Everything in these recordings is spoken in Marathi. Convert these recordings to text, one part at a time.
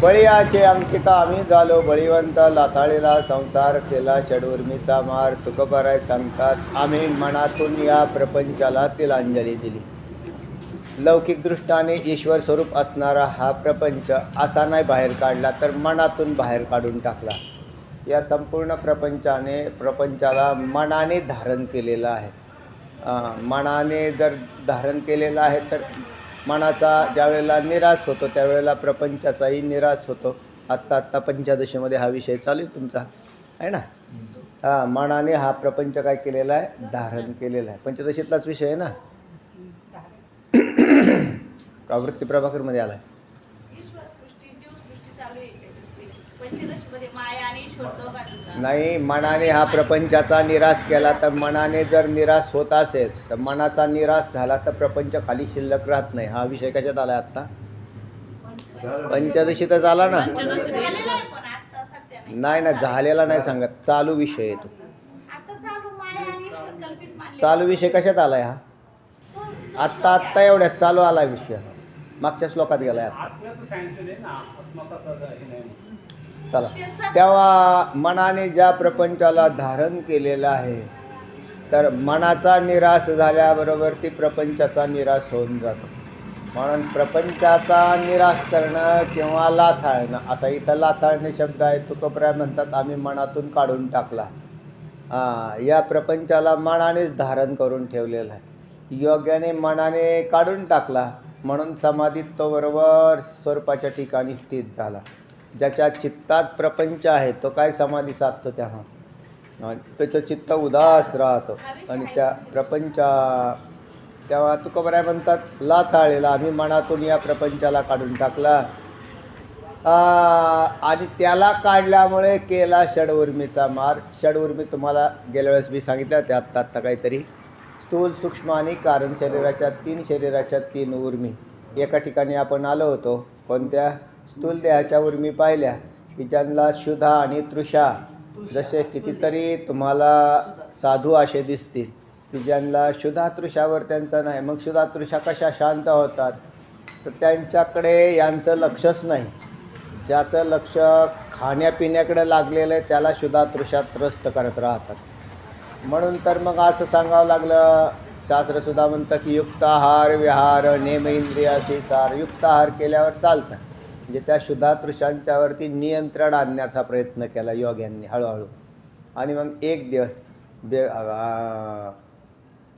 बळीयाचे अंकिता आम्ही झालो बळीवंत लाताळीला संसार केला षडूर्मीचा मार तुकबराय सांगतात आम्ही मनातून या प्रपंचाला तिलांजली दिली. लौकिक दृष्टाने ईश्वर स्वरूप असणारा हा प्रपंच असा नाही बाहेर काढला तर मनातून बाहेर काढून टाकला. या संपूर्ण प्रपंचाने प्रपंचाला मनाने धारण केलेलं आहे. मनाने जर धारण केलेलं आहे तर मनाचा ज्यावेळेला निराश होतो त्यावेळेला प्रपंचाचाही निराश होतो. आत्ता आत्ता पंचादशीमध्ये हा विषय चालू आहे तुमचा. आहे ना? हां मनाने हा प्रपंच काय केलेला आहे? धारण केलेला आहे. पंचदशीतलाच विषय आहे ना? आवृत्ती प्रभाकरमध्ये आला आहे. नाही मनाने हा प्रपंचाचा निराश केला तर मनाने जर निराश होत असेल तर मनाचा निराश झाला तर प्रपंच खाली शिल्लक राहत नाही. हा विषय कशात आला आत्ता? ना? आहे पण आता सध्या नाही. नाही ना झालेला नाही सांगत. चालू विषय आहे तो. आता चालू माया आणि ईश्वर कल्पित मानले चालू विषय कशात आलाय हा? आत्ता आत्ता एवढ्यात चालू आला विषय. मागच्या श्लोकात गेलाय आता चला. तेव्हा मनाने ज्या प्रपंचाला धारण केलेलं आहे तर मनाचा निराश झाल्याबरोबर ती प्रपंचाचा निराश होऊन जातो. म्हणून प्रपंचाचा निराश करणं किंवा लाथाळणं आता इथं लाथाळणे शब्द आहे तुकोप्राय म्हणतात आम्ही मनातून काढून टाकला. हां या प्रपंचाला मनानेच धारण करून ठेवलेलं आहे. योग्याने मनाने काढून टाकला म्हणून समाधीत तो बरोबर स्वरूपाच्या ठिकाणी स्थित झाला. ज्याच्या चित्तात प्रपंच आहे तो काय समाधी साधतो तेव्हा त्याचं चित्त उदास राहतो. आणि त्या प्रपंचा तेव्हा तुकोबराय म्हणतात लाथाळेला आम्ही मनातून या प्रपंचाला काढून टाकला. आणि त्याला काढल्यामुळे केला षडउर्मीचा मार. षडउर्मी तुम्हाला गेल्या वेळेस मी सांगितलं ते आत्ता आत्ता काहीतरी. स्थूल सूक्ष्म आणि कारण शरीराच्या तीन शरीराच्या तीन उर्मी. एका ठिकाणी आपण आलो होतो कोणत्या? स्थूल देहाच्या उर्मी पाहिल्या. की ज्यांना क्षुधा आणि तृषा जसे कितीतरी तुम्हाला साधू असे दिसतील. की ज्यांना क्षुधा तृषावर त्यांचा नाही. मग क्षुधा तृषा कशा शांत होतात? तर त्यांच्याकडे यांचं लक्षच नाही. ज्याचं लक्ष खाण्यापिण्याकडे लागलेलं आहे त्याला शुद्धा तृषा त्रस्त करत राहतात. म्हणून तर मग असं सांगावं लागलं. शास्त्रसुद्धा म्हणतं की युक्त आहार विहार नेम इंद्रियाशी सार. युक्त आहार केल्यावर चालतं. म्हणजे त्या शुद्धातृशांच्यावरती नियंत्रण आणण्याचा प्रयत्न केला योग यांनी हळूहळू. आणि मग एक दिवस बे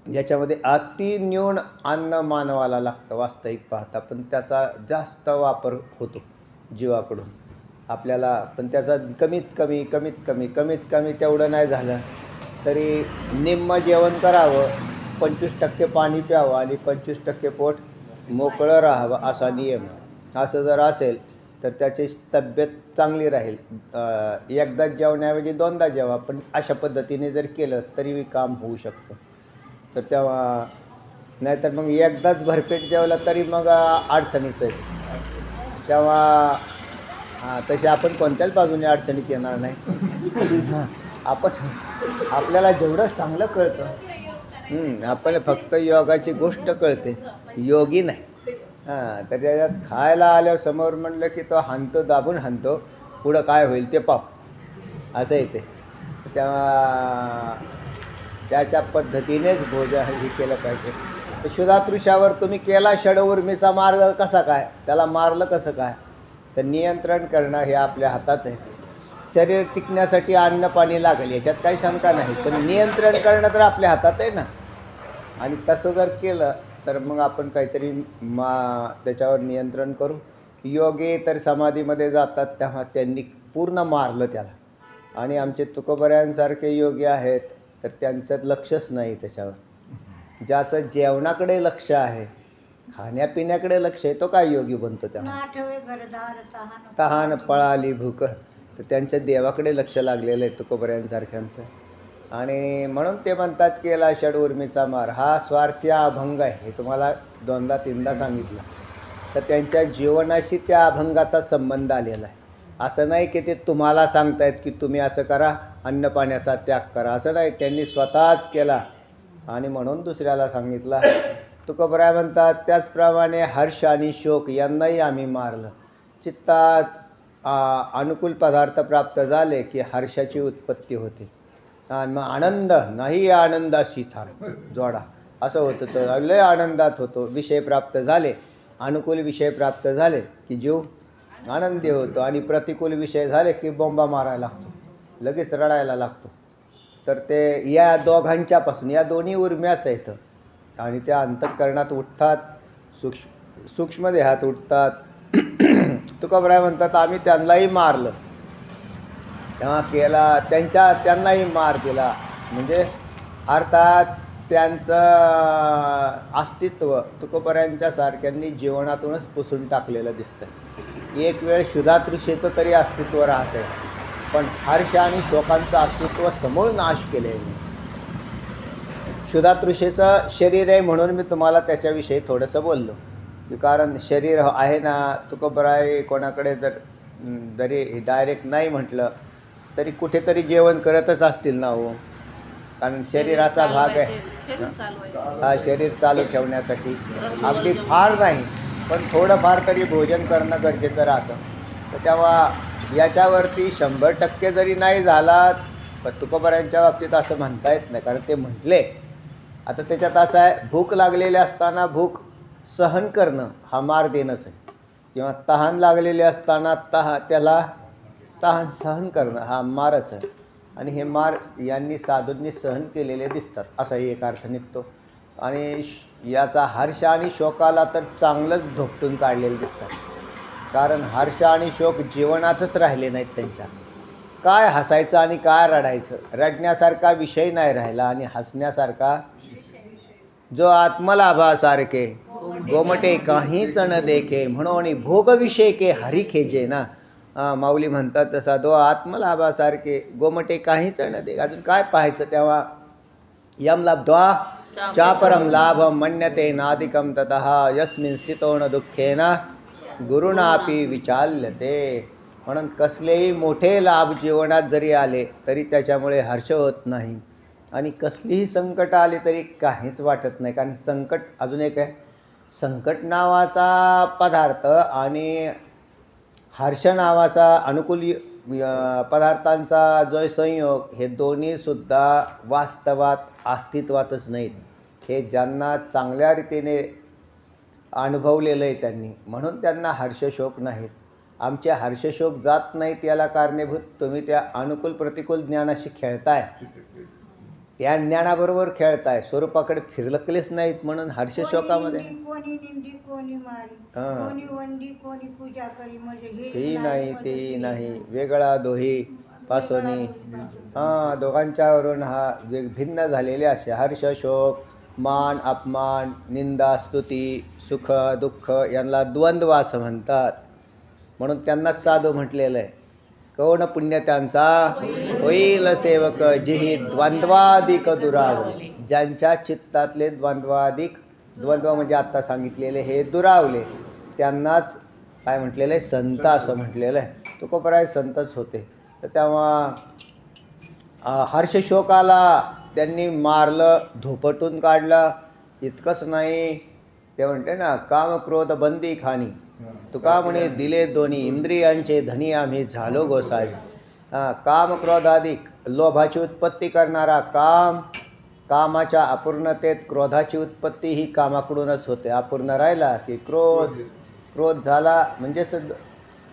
ज्याच्यामध्ये अति न्यून अन्न मानवाला लागतं वास्तविक पाहता. पण त्याचा जास्त वापर होतो जीवाकडून. आपल्याला पण त्याचा कमीत कमी कमीत कमी कमीत कमी तेवढं नाही झालं तरी निम्म जेवण करावं पंचवीस टक्के पाणी प्यावं आणि पंचवीस टक्के पोट मोकळं राहावं असा नियम आहे. असं जर असेल तर त्याची तब्येत चांगली राहील. एकदा एकदाच जेवण्याऐवजी दोनदा जेवा पण अशा पद्धतीने जर केलं तरी काम होऊ शकतं. तर तेव्हा नाहीतर मग एकदाच भरपेट जेवला तरी मग अडचणीचं आहे. तेव्हा हां तसे आपण कोणत्याच बाजूने अडचणीत येणार नाही. हां, आपण आपल्याला जेवढं चांगलं कळतं आपण फक्त योगाची गोष्ट कळते. योगी नाही. हां तर त्याच्यात खायला आल्यावर समोर म्हणलं की तो हाणतो दाबून हाणतो. पुढं काय होईल ते पाप असं येते तेव्हा त्याच्या पद्धतीनेच भोजन हे केलं पाहिजे. तर शुधातृषावर तुम्ही केला षडउर्मीचा मार्ग कसा काय? त्याला मारलं कसं काय? तर नियंत्रण करणं हे आपल्या हातात आहे. शरीर टिकण्यासाठी अन्न पाणी लागेल याच्यात काही शंका नाही. पण नियंत्रण करणं तर आपल्या हातात आहे ना. आणि तसं जर केलं तर मग आपण काहीतरी मा त्याच्यावर नियंत्रण करू. योगे तर समाधीमध्ये जातात तेव्हा त्यांनी पूर्ण मारलं त्याला. आणि आमचे तुकोबऱ्यांसारखे योगी आहेत तर त्यांचं लक्षच नाही त्याच्यावर. ज्याचं जेवणाकडे लक्ष आहे खाण्यापिण्याकडे लक्ष आहे तो काय योगी बनतो तहान. तहान पळाली भूक. तर त्यांच्या देवाकडे लक्ष लागलेलं आहे तुकोबऱ्यांसारख्यांचं. आणि म्हणून ते म्हणतात केला षडउर्मीचा मार. हा स्वार्थी अभंग आहे. हे तुम्हाला दोनदा तीनदा सांगितलं. तर त्यांच्या जीवनाशी त्या अभंगाचा संबंध आलेला आहे. असं नाही की ते तुम्हाला सांगतायत की तुम्ही असं करा अन्न पाण्याचा त्याग करा. असं नाही. त्यांनी स्वतःच केला. आणि म्हणून दुसऱ्याला सांगितला तुकोबराय म्हणतात त्याचप्रमाणे हर्ष आणि शोक यांनाही आम्ही मारलं. चित्तात अनुकूल पदार्थ प्राप्त झाले की हर्षाची उत्पत्ती होते. आनंद नाही आनंदाशी थार जोडा. असं होतं तर लय आनंदात होतो. विषय प्राप्त झाले. अनुकूल विषय प्राप्त झाले की जीव आनंदी होतो आणि प्रतिकूल विषय झाले की बोंबा मारायला लागतो. लगेच रडायला लागतो. तर ते या दोघांच्यापासून या दोन्ही उर्म्याच आहेत. आणि त्या अंतःकरणात उठतात सूक्ष्म सूक्ष्मदेहात उठतात. तुकाबराय म्हणतात आम्ही त्यांनाही मारलं. तेव्हा केला त्यांच्या त्यांनाही मार दिला. म्हणजे अर्थात त्यांचं अस्तित्व तुकोबऱ्यांच्या सारख्यांनी जीवनातूनच पुसून टाकलेलं दिसतं एक वेळ शुधातृषेचं तरी अस्तित्व राहतं पण हर्ष आणि शोकांचं अस्तित्व समूळ नाश केले शुधातृषेचं शरीर आहे म्हणून मी तुम्हाला त्याच्याविषयी थोडंसं बोललो. की कारण शरीर आहे ना तुकोबराय कोणाकडे जर जरी डायरेक्ट नाही म्हटलं तरी कुठेतरी जेवण करतच असतील ना हो. कारण शरीराचा भाग आहे हा शरीर चालू ठेवण्यासाठी. अगदी फार नाही पण थोडंफार तरी भोजन करणं गरजेचं राहतं. तर तेव्हा याच्यावरती शंभर टक्के जरी नाही झाला पण तुकोबऱ्यांच्या बाबतीत असं म्हणता येत नाही. कारण ते म्हटले आता त्याच्यात असं आहे भूक लागलेली असताना भूक सहन करणं हा मार देणंच आहे. किंवा तहान लागलेली असताना तहा त्याला तहान सहन करणं हा मारच आहे. आणि हे मार यांनी साधूंनी सहन केलेले दिसतात. असाही एक अर्थ निघतो. आणि याचा हर्ष आणि शोकाला तर चांगलंच धोपटून काढलेलं दिसतात. कारण हर्ष आणि शोक जीवनातच राहिले नाहीत त्यांच्या. काय हसायचं आणि काय रडायचं? रडण्यासारखा विषय नाही राहिला आणि हसण्यासारखा जो आत्मलाभासारखे गोमटे काहीच न देखे म्हणून भोगविषय के हरी ना माऊली म्हणतात तसा तो आत्मलाभासारखे गोमटे काहीच न दे अजून काय पाहायचं तेव्हा? यम लब्ध्वा चापरम लाभ मन्यते नादिकम तत यस्मिन स्थितो न दुःखेन गुरुणापी विचाल्यते। म्हणून कसलेही मोठे लाभ जीवनात जरी आले तरी त्याच्यामुळे हर्ष होत नाही. आणि कसलीही संकट आली तरी काहीच वाटत नाही. कारण संकट अजून एक आहे. संकट नावाचा पदार्थ आणि हर्ष नावाचा अनुकूल पदार्थांचा जो संयोग हे दोन्हीसुद्धा वास्तवात अस्तित्वातच नाहीत. हे ज्यांना चांगल्या रीतीने अनुभवलेलं आहे त्यांनी. म्हणून त्यांना हर्षशोक नाहीत. आमचे हर्षशोक जात नाहीत याला कारणीभूत. तुम्ही त्या अनुकूल प्रतिकूल ज्ञानाशी खेळताय. त्या ज्ञानाबरोबर खेळताय. स्वरूपाकडे फिरलकलेच नाहीत म्हणून हर्षशोकामध्ये कोणी निंदी कोणी मारी हां. कोणी वंदी कोणी पूजा करी म्हणजे हे नाही म्हणजे ते नाही. वेगळा दोही पासोनी. हां दोघांच्यावरून हा जे भिन्न झालेले असे हर्ष शोक मान अपमान निंदा स्तुती सुख दुःख यांना द्वंद्व असं म्हणतात. म्हणून त्यांनाच साधू म्हटलेलं आहे. कौन पुण्य त्यांचा? होईल सेवक जिही द्वंद्वाधिक दुरावले. ज्यांच्या चित्तातले द्वंद्वाधिक द्वंद्व म्हणजे आत्ता सांगितलेले हे दुरावले. त्यांनाच काय म्हटलेलं आहे? संत असं म्हटलेलं आहे. तुकोपराय संतच होते. तर तेव्हा हर्षशोकाला त्यांनी मारलं धोपटून काढलं. इतकंच नाही. ते म्हणते ना काम क्रोध बंदी खाणी तुका म्हणे दिले दोन्ही इंद्रियांचे धनी आम्ही झालो गोसावी हां काम क्रोधाधिक लोभाची उत्पत्ती करणारा काम कामाच्या अपूर्णतेत क्रोधाची उत्पत्ती ही कामाकडूनच होते. अपूर्ण राहिला की क्रोध क्रोध झाला म्हणजेच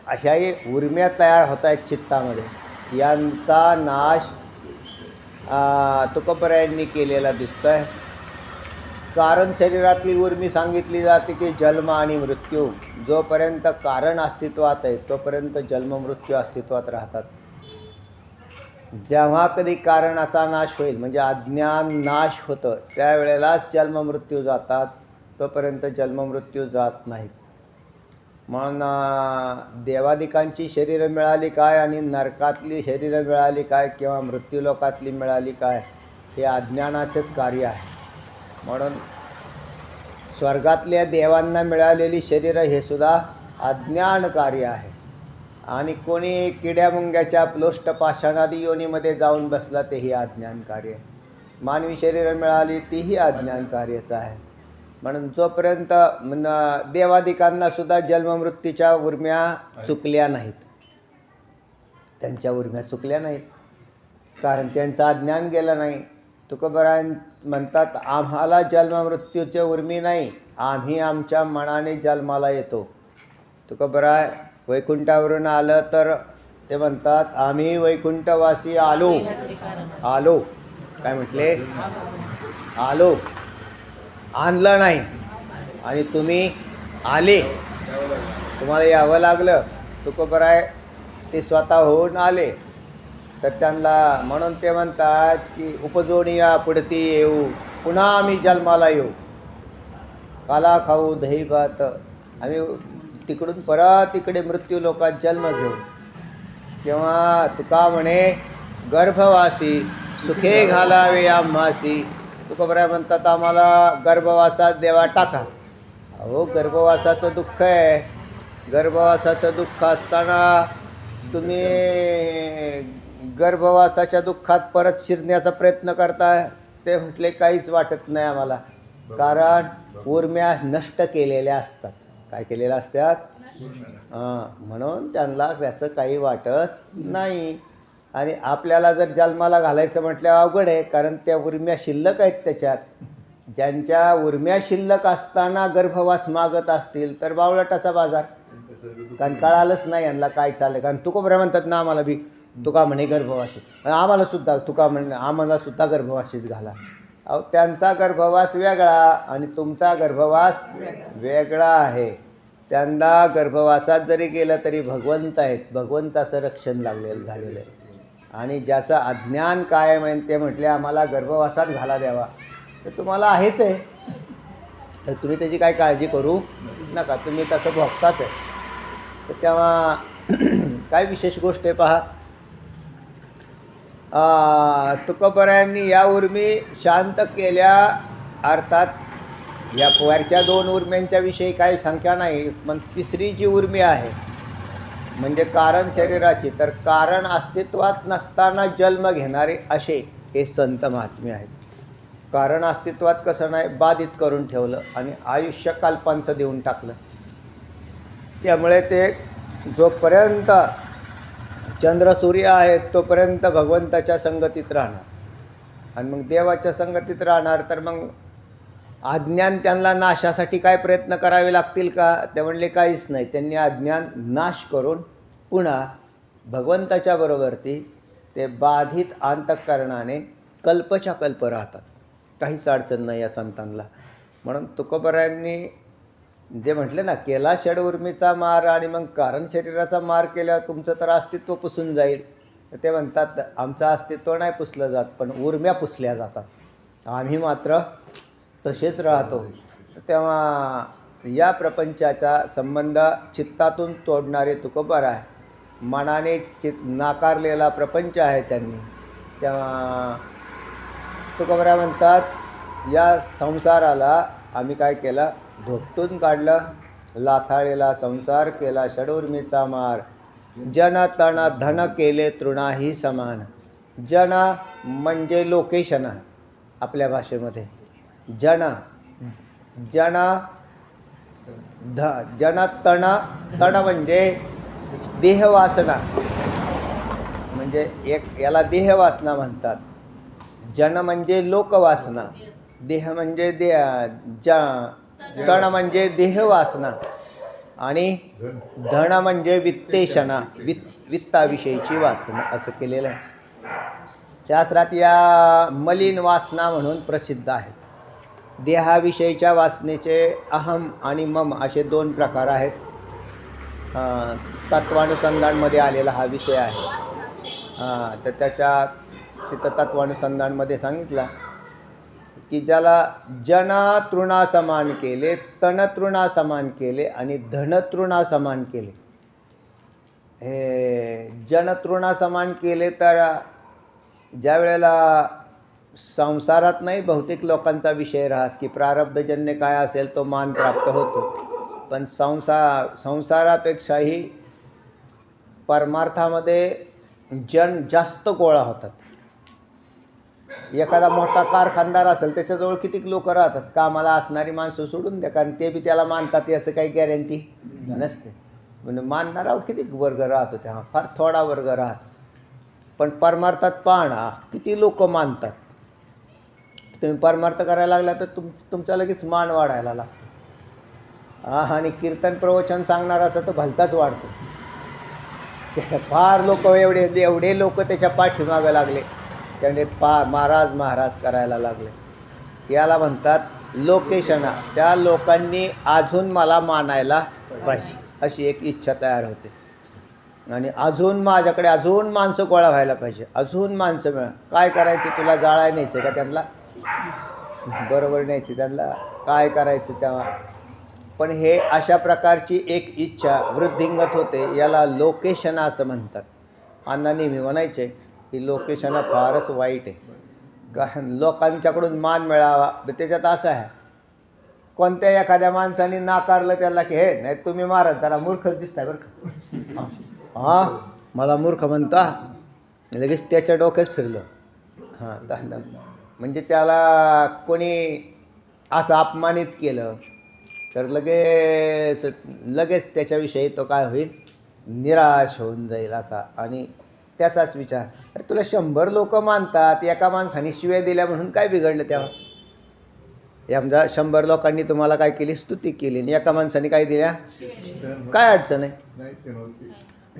अशाही उर्म्या तयार होत आहेत चित्तामध्ये. यांचा नाश आ, तुकोबरायांनी केलेला दिसतोय. कारण शरीरातली उर्मी सांगितली जाते की जन्म आणि मृत्यू. जोपर्यंत कारण अस्तित्वात आहे तोपर्यंत जन्म मृत्यू अस्तित्वात राहतात. जेव्हा कधी कारणाचा नाश होईल म्हणजे अज्ञान नाश होतं त्यावेळेलाच जन्ममृत्यू जातात. तोपर्यंत जन्ममृत्यू जात नाहीत. म्हणून देवादिकांची शरीरं मिळाली काय आणि नरकातली शरीरं मिळाली काय किंवा मृत्यूलोकातली मिळाली काय हे अज्ञानाचेच कार्य आहे. म्हणून स्वर्गातल्या देवांना मिळालेली शरीरं हे सुद्धा अज्ञान कार्य आहे. आणि कोणी किड्या मुंग्याच्या प्लोष्ट पाषाणादी योनीमध्ये जाऊन बसला तेही अज्ञान कार्य. मानवी शरीरं मिळाली तीही अज्ञान कार्यच आहे. म्हणून जोपर्यंत न देवादिकांना सुद्धा जन्ममृत्यूच्या उर्म्या चुकल्या नाहीत. त्यांच्या उर्म्या चुकल्या नाहीत. कारण त्यांचं अज्ञान गेलं नाही. तुकोबराय म्हणतात आम्हाला जन्ममृत्यूचे उर्मी नाही. आम्ही आमच्या मनाने जन्माला येतो. तुकोबराय वैकुंठावरून आलं तर ते म्हणतात आम्ही वैकुंठवासी आलो. आलो. काय म्हटले? आलो. आणलं नाही. आणि तुम्ही आले. तुम्हाला यावं लागलं. तुकोबराय ते स्वतः होऊन आले. तर त्यांना म्हणून ते म्हणतात की उपजोनिया पुढती येऊ. पुन्हा आम्ही जन्माला येऊ. काला खाऊ दही भात. आम्ही तिकडून परत इकडे मृत्यू लोकात जन्म घेऊ तेव्हा तुका म्हणे गर्भवासी सुखे घालावे आम्हासी तुकोबराय म्हणतात आम्हाला गर्भवासात देवा टाका. अहो गर्भवासाचं दुःख आहे. गर्भवासाचं दुःख असताना तुम्ही गर्भवासाच्या दुःखात परत शिरण्याचा प्रयत्न करताय ते म्हटले काहीच वाटत नाही आम्हाला. कारण उर्म्या नष्ट केलेल्या असतात. काय केलेलं असतात हां म्हणून त्यांना त्याचं काही वाटत नाही. आणि आपल्याला जर जन्माला घालायचं म्हटल्यावर अवघड आहे कारण त्या उर्म्या शिल्लक आहेत त्याच्यात. ज्यांच्या उर्म्या शिल्लक असताना गर्भवास मागत असतील तर बावळटाचा बाजार. कारण कळालंच नाही यांना काय चाललं कारण तुका म्हणतात ना आम्हाला बी तुका म्हणे गर्भवासी. आम्हाला सुद्धा तुका म्हणे आम्हाला सुद्धा गर्भवासीच घाला. अहो त्यांचा गर्भवास वेगळा आणि तुमचा गर्भवास वेगळा आहे. त्यांना गर्भवासात जरी गेलं तरी भगवंत आहेत. भगवंताचं रक्षण लागलेलं झालेलं आहे. आणि ज्याचं अज्ञान काय आहे ते म्हटले आम्हाला गर्भवासात घाला द्यावा. तर तुम्हाला आहेच आहे. तर तुम्ही त्याची काय काळजी करू नका. तुम्ही तसं भोगताच आहे. तर तेव्हा काय विशेष गोष्ट आहे पहा. तुकोबरायांनी या उर्मी शांत केल्या. अर्थात या वरच्या दोन उर्म्यांच्या विषयी काही संख्या नाही पण तिसरी जी उर्मी आहे म्हणजे कारण शरीराची तर कारण अस्तित्वात नसताना जन्म घेणारे असे हे संत महात्मे आहेत. कारण अस्तित्वात कसं नाही बाधित करून ठेवलं आणि आयुष्य कल्पांचं देऊन टाकलं. त्यामुळे ते जोपर्यंत चंद्र सूर्य आहेत तोपर्यंत भगवंताच्या संगतीत राहणार. आणि मग देवाच्या संगतीत राहणार तर मग अज्ञान त्यांना नाशासाठी काय प्रयत्न करावे लागतील का? ते म्हणले काहीच नाही. त्यांनी अज्ञान नाश करून पुन्हा भगवंताच्या बरोबरती ते बाधित अंतकरणाने कल्पच्या कल्प राहतात. काहीच अडचण नाही या संतांना. म्हणून तुकोबरायांनी जे म्हटले ना केला षड उर्मीचा मार आणि मग कारण शरीराचा मार केल्यावर तुमचं तर अस्तित्व पुसून जाईल. तर ते म्हणतात आमचं अस्तित्व नाही पुसलं जात पण उर्म्या पुसल्या जातात. आम्ही मात्र तसेच राहतो. तर तेव्हा या प्रपंचाचा संबंध चित्तातून तोडणारे तुकोबर आहे. मनाने चित नाकारलेला प्रपंच आहे त्यांनी. तेव्हा तुकोबरा म्हणतात या संसाराला आम्ही काय केलं? धोपटून काढलं लाथाळेला संसार केला षडुर्मीचा मार. जन तणा धन केले तृणाही समान. जन म्हणजे लोकेशन आपल्या भाषेमध्ये. जन जन ध जन तण तण म्हणजे देहवासना. म्हणजे एक याला देहवासना म्हणतात. जन म्हणजे लोकवासना. देह म्हणजे दे ज तण म्हणजे देहवासना. आणि धन म्हणजे वित्तेशना वित्त वित्ताविषयीची वासना असं केलेलं आहे. शास्त्रात या मलिन वासना म्हणून प्रसिद्ध आहेत. देहाविषयीच्या वासनेचे अहम आणि मम असे दोन प्रकार आहेत. तत्वानुसंधानमध्ये आलेला हा विषय आहे. हां तर त्याच्या तिथं तत्वानुसंधानमध्ये सांगितलं. की ज्याला जनतृणा समान केले तणतृणा समान केले आणि धनतृणा समान केले. हे जनतृणा समान केले तर ज्या वेळेला संसारात नाही बहुतेक लोकांचा विषय राहत की प्रारब्धजन्य काय असेल तो मान प्राप्त होतो. पण संसार संसारापेक्षाही परमार्थामध्ये जन जास्त गोळा होतात. एखादा मोठा कारखानदार असेल त्याच्याजवळ किती लोक राहतात? कामाला असणारी माणसं सोडून द्या कारण ते बी त्याला मानतात याचं काही गॅरंटी नसते. म्हणजे मानणारा किती वर्ग राहतो त्या फार थोडा वर्ग राहत. पण परमार्थात पाहणा किती लोक मानतात? तुम्ही परमार्थ करायला लागला तर तुम तुमचा लगेच मान वाढायला लागतो. आणि कीर्तन प्रवचन सांगणार असं तर भलताच वाढतो. त्याच्या फार लोक एवढे एवढे लोक त्याच्या पाठीमागं लागले. त्याने पा महाराज महाराज करायला लागले. याला म्हणतात लोकेशना. त्या लोकांनी अजून मला मानायला पाहिजे अशी एक इच्छा तयार होते. आणि अजून माझ्याकडे अजून माणसं गोळा व्हायला पाहिजे. अजून माणसं मिळा. काय करायचं? तुला जाळाय न्यायचे का त्यांना? बरोबर न्यायची त्यांना. काय करायचं तेव्हा? पण हे अशा प्रकारची एक इच्छा वृद्धिंगत होते. याला लोकेशना असं म्हणतात. अण्णा नेहमी म्हणायचे ही लोकेशन फारच वाईट आहे. कारण लोकांच्याकडून मान मिळावा. त्याच्यात असं आहे. कोणत्या एखाद्या माणसाने नाकारलं त्याला की हे नाही तुम्ही मारा. त्याला मूर्खच दिसताय बरं का. हां? मला मूर्ख म्हणता. लगेच त्याच्या डोक्यात फिरलं. हां दादा म्हणजे त्याला कोणी असं अपमानित केलं तर लगेच लगेच त्याच्याविषयी तो काय होईल? निराश होऊन जाईल असा. आणि त्याचाच विचार. अरे तुला शंभर लोक मानतात एका माणसाने शिव्या दिल्या म्हणून काय बिघडलं तेव्हा? समजा शंभर लोकांनी तुम्हाला काय केली? स्तुती केली. आणि एका माणसाने काय दिल्या? काय अडचण आहे?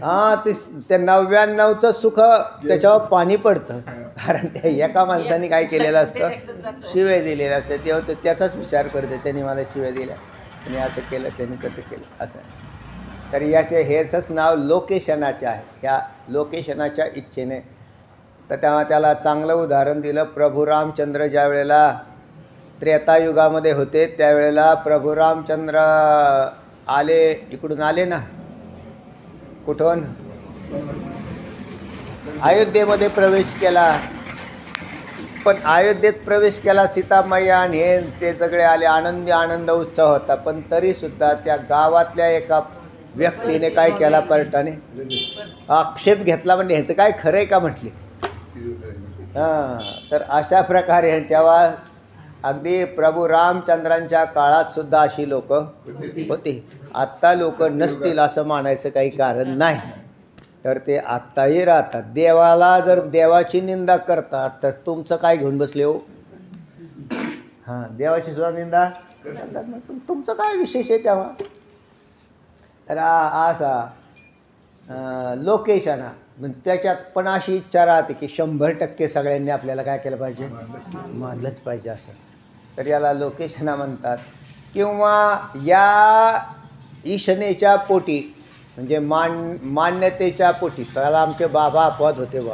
हां ते त्या नव्याण्णवचं सुख त्याच्यावर पाणी पडतं. कारण त्या एका माणसाने काय केलेलं असतं? शिव्या दिलेल्या असतं तेव्हा त्याचाच विचार करते. त्यांनी मला शिव्या दिल्या. त्यांनी असं केलं त्यांनी कसं केलं. असं तर याचे हेचंच नाव लोकेशनाचे आहे. ह्या लोकेशनाच्या इच्छेने. तर तेव्हा त्याला चांगलं उदाहरण दिलं प्रभू रामचंद्र ज्या वेळेला त्रेतायुगामध्ये होते त्यावेळेला प्रभू रामचंद्र आले इकडून आले ना? कुठून? अयोध्येमध्ये प्रवेश केला. पण अयोध्येत प्रवेश केला सीतामय्या आणि हे ते सगळे आले आनंदी आनंद उत्सव होता. पण तरीसुद्धा त्या गावातल्या एका व्यक्तीने काय केला पर्यटने आक्षेप घेतला म्हणजे ह्याचं काय खरं आहे का म्हटले? हां तर अशा प्रकारे तेव्हा अगदी प्रभू रामचंद्रांच्या काळात सुद्धा अशी लोक होती. आत्ता लोक नसतील असं मानायचं काही कारण नाही. तर ते आत्ताही राहतात. देवाला जर देवाची निंदा करतात तर तुमचं काय घेऊन बसले हो? हां देवाची सुद्धा निंदा करतात. तुमचं काय विशेष आहे तेव्हा? रा असा अं, लोकेशन. त्याच्यात पण अशी इच्छा राहते की शंभर टक्के सगळ्यांनी आपल्याला काय केलं पाहिजे? मानलंच पाहिजे असं. तर याला लोकेशना म्हणतात. किंवा या ईशनेच्या पोटी म्हणजे मान मान्यतेच्या पोटी त्याला आमचे बाबा अपवाद होते बा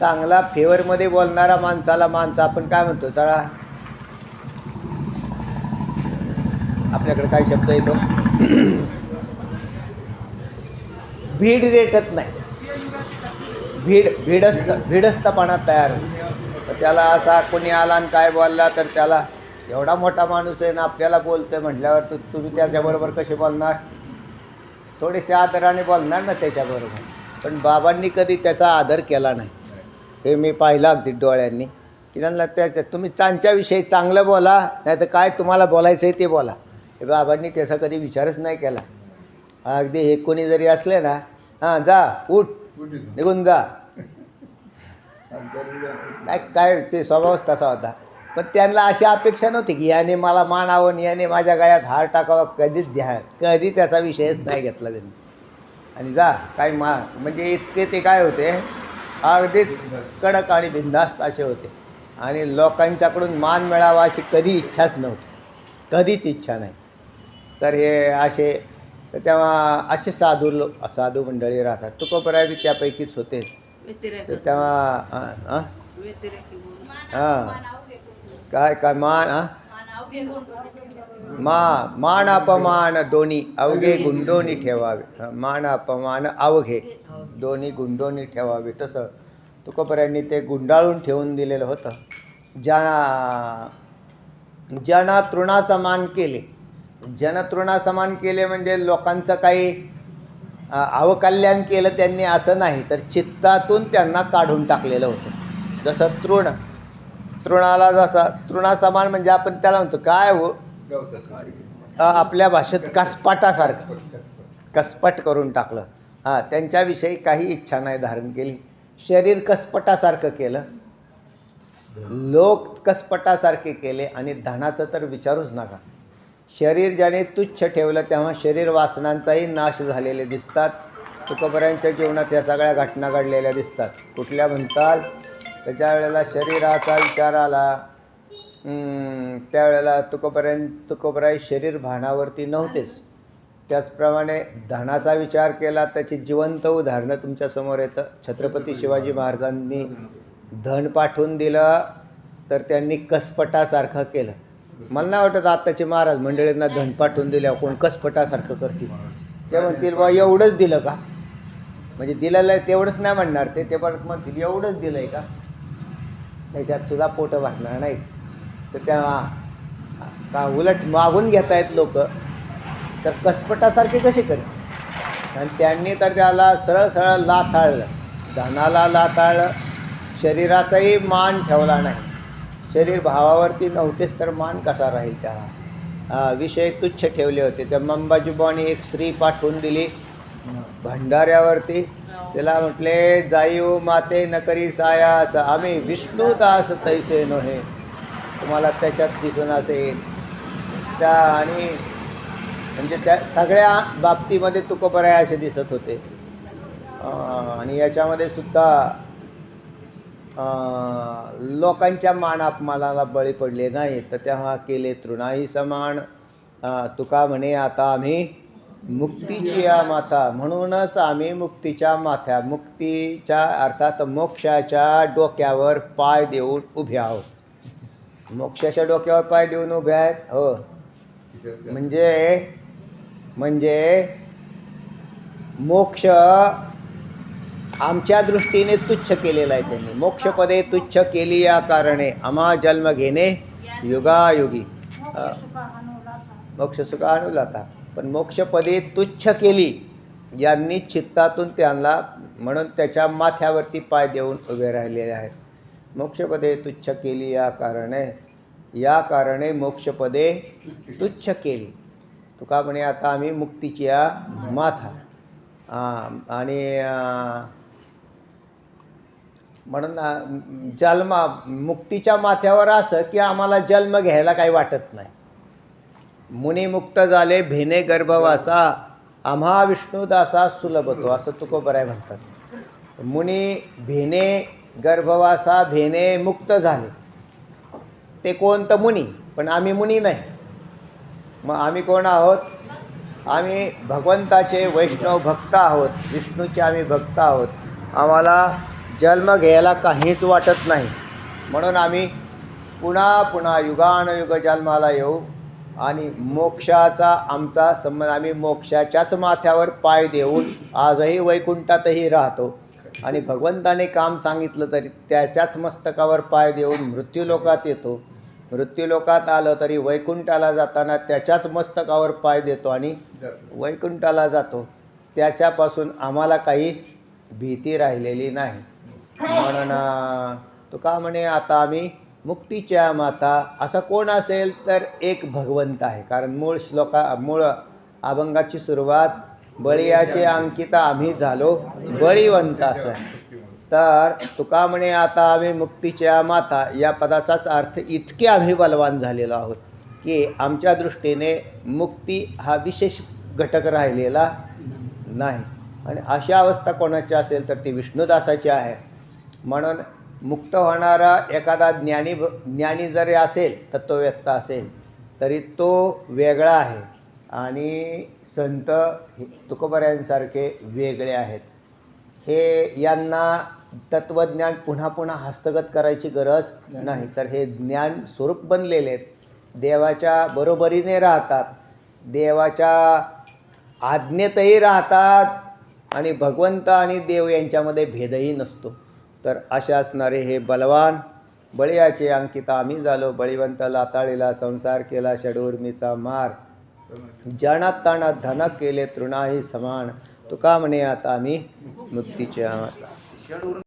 चांगला फेवरमध्ये बोलणारा माणसाला माणसं आपण काय म्हणतो? त्याला आपल्याकडे काय शब्द येतो. भीड रेटत नाही. भीड भीडस्त भीडस्तपणा तयार होतो. तर त्याला असा कोणी आला आणि काय बोलला तर त्याला एवढा मोठा माणूस आहे ना आपल्याला बोलतोय म्हटल्यावर तू तुम्ही त्याच्याबरोबर कसे बोलणार? थोडेसे आदराने बोलणार ना त्याच्याबरोबर. पण बाबांनी कधी त्याचा आदर केला नाही. हे मी पाहिलं अगदी डोळ्यांनी की त्यांना त्याच्या तुम्ही त्यांच्याविषयी चांगलं बोला नाही तर काय तुम्हाला बोलायचं आहे ते बोला. हे बाबांनी त्याचा कधी विचारच नाही केला. अगदी हे कोणी जरी असले ना हां जा उठ निघून जा. नाही काय ते स्वभावच तसा होता. पण त्यांना अशी अपेक्षा नव्हती की याने मला मानावं याने माझ्या गळ्यात हार टाकावा कधीच द्या कधी त्याचा विषयच नाही घेतला त्यांनी. आणि जा काय मा म्हणजे इतके ते काय होते अगदीच कडक आणि बिंदास्त असे होते. आणि लोकांच्याकडून मान मिळावा अशी कधी इच्छाच नव्हती. कधीच इच्छा नाही. तर हे असे तर तेव्हा असे साधू लो साधू मंडळी राहतात. तुकोबराय बी त्यापैकीच होते. तर तेव्हा हां. काय काय मान हां? मा मान अपमान दोन्ही अवघे गुंडोनी ठेवावे. मान अपमान अवघे दोन्ही गुंडोनी ठेवावे. तसं तुकोबऱ्यांनी ते गुंडाळून ठेवून दिलेलं होतं. ज्या ज्यांना तृणाचा मान केले ज्यांना तृणाचा केले म्हणजे लोकांचं काही अवकल्याण केलं त्यांनी असं नाही तर चित्तातून त्यांना काढून टाकलेलं होतं. जसं तृण तृणाला जसा तृणाचा म्हणजे आपण त्याला म्हणतो काय हो? आपल्या भाषेत कसपाटासारखं. कसपट करून टाकलं. हां त्यांच्याविषयी काही इच्छा नाही धारण केली. शरीर कसपटासारखं केलं. लोक कसपटासारखे केले आणि धनाचं तर विचारूच नका. शरीर ज्याने तुच्छ ठेवलं तेव्हा शरीर वासनांचाही नाश झालेले दिसतात. तुकोबऱ्यांच्या जीवनात या सगळ्या घटना घडलेल्या दिसतात. कुठल्या म्हणतात ज्या वेळेला शरीराचा विचार आला त्यावेळेला तुकोबऱ्यां तुकोबराई शरीर भानावरती नव्हतेच. त्याचप्रमाणे धनाचा विचार केला त्याची जिवंत उदाहरणं तुमच्यासमोर येतं. छत्रपती शिवाजी महाराजांनी धन पाठवून दिलं तर त्यांनी कसपटासारखं केलं. मला नाही वाटत आत्ताचे महाराज मंडळींना धन पाठवून दिल्यावर कोण कसपटासारखं करतील. ते म्हणतील बा एवढंच दिलं का? म्हणजे दिलेलं आहे तेवढंच नाही म्हणणार ते. ते परत म्हणतील एवढंच दिलं आहे का? त्याच्यात सुद्धा पोटं वाटणार नाही तर त्या का उलट मागून घेत आहेत लोक. तर कसपटासारखे कसे करेल? आणि त्यांनी तर त्याला सरळ सरळ लाथाळलं. धनाला लाथाळलं. शरीराचाही मान ठेवला नाही. शरीर भावावरती नव्हतेच तर मान कसा राहील त्या विषय तुच्छ ठेवले होते. त्या मंबाजीबाने एक स्त्री पाठवून दिली. भंडाऱ्यावरती त्याला म्हटले जाईव माते नकरी सायास आम्ही विष्णू दास तैसे नव्हे तुम्हाला त्याच्यात दिसून असेल. त्या आणि म्हणजे त्या सगळ्या बाबतीमध्ये तुकोबराय असे दिसत होते. आणि याच्यामध्ये सुद्धा लोकांच्या मान अपमानाला बळी पडले नाही तर तेव्हा केले तृणाही समान. तुका म्हणे आता आम्ही मुक्तीची या माता म्हणूनच आम्ही मुक्तीच्या माथ्या मुक्तीच्या अर्थात मोक्षाच्या डोक्यावर पाय देऊन उभे आहोत. मोक्षाच्या डोक्यावर पाय देऊन उभे आहेत? हो. म्हणजे म्हणजे मोक्ष आमच्या दृष्टीने तुच्छ केलेला आहे त्यांनी. मोक्षपदे तुच्छ केली या कारणे. आम्हा जन्म घेणे युगायुगी. मोक्ष सुख अनुलाता. पण मोक्षपदे तुच्छ केली यांनी चित्तातून त्यांना म्हणून त्याच्या माथ्यावरती पाय देऊन उभे राहिलेले आहेत. मोक्षपदे तुच्छ केली या कारणे. या कारणे मोक्षपदे तुच्छ केली. तुका म्हणे आता आम्ही मुक्तीची या माथा. आणि म्हणून जन्मा जन्म मुक्तीच्या माथ्यावर असं की आम्हाला जन्म घ्यायला काही वाटत नाही. मुनिमुक्त झाले भेने गर्भवासा आम्हा विष्णुदासा सुलभतो असं तुकोबराय म्हणतात. मुनी भेने गर्भवासा भेने मुक्त झाले. ते कोण? तर मुनी पण आम्ही मुनी नाही. मग आम्ही कोण आहोत? आम्ही भगवंताचे वैष्णव भक्त आहोत विष्णूचे आम्ही भक्त आहोत. आम्हाला जन्म घ्यायला काहीच वाटत नाही. म्हणून आम्ही पुन्हा पुन्हा युगानुयुग जन्माला येऊ आणि मोक्षाचा आमचा संबंध आम्ही मोक्षाच्याच माथ्यावर पाय देऊन आजही वैकुंठातही राहतो. आणि भगवंताने काम सांगितलं तरी त्याच्याच मस्तकावर पाय देऊन मृत्यूलोकात येतो. मृत्यूलोकात आलं तरी वैकुंठाला जाताना त्याच्याच मस्तकावर पाय देतो आणि वैकुंठाला जातो. त्याच्यापासून आम्हाला काही भीती राहिलेली नाही. म्हणून तुका म्हणे आता आम्ही मुक्तीच्या माता असा कोण असेल तर एक भगवंत आहे. कारण मूळ श्लोका मूळ अभंगाची सुरुवात बळीयाचे अंकिता आम्ही झालो बळीवंत असं. तर तुका म्हणे आता आम्ही मुक्तीच्या माता या पदाचाच अर्थ इतके आम्ही बलवान झालेलो आहोत की आमच्या दृष्टीने मुक्ती हा विशेष घटक राहिलेला नाही. आणि अशी अवस्था कोणाची असेल तर ती विष्णुदासाची आहे. म्हणून मुक्त होणारा एखादा ज्ञानी ज्ञानी जरी असेल तत्वव्यक्ता असेल तरी तो वेगळा आहे. आणि संत हे- तुकोबऱ्यांसारखे वेगळे आहेत. हे यांना तत्त्वज्ञान पुन्हा पुन्हा हस्तगत करायची गरज नाही. तर हे ज्ञान स्वरूप बनलेले आहेत. देवाच्या बरोबरीने राहतात. देवाच्या आज्ञेतही राहतात. आणि भगवंत आणि देव यांच्यामध्ये भेदही नसतो. तर असे असणारे हे बलवान बळीयाचे अंकिता आम्ही झालो. बळीवंत लाताळीला संसार केला षडूर्मीचा मार. जाणात ताणात धनक केले तृणाही समान. तुका म्हणे आता आम्ही मुक्तीचे आहोत.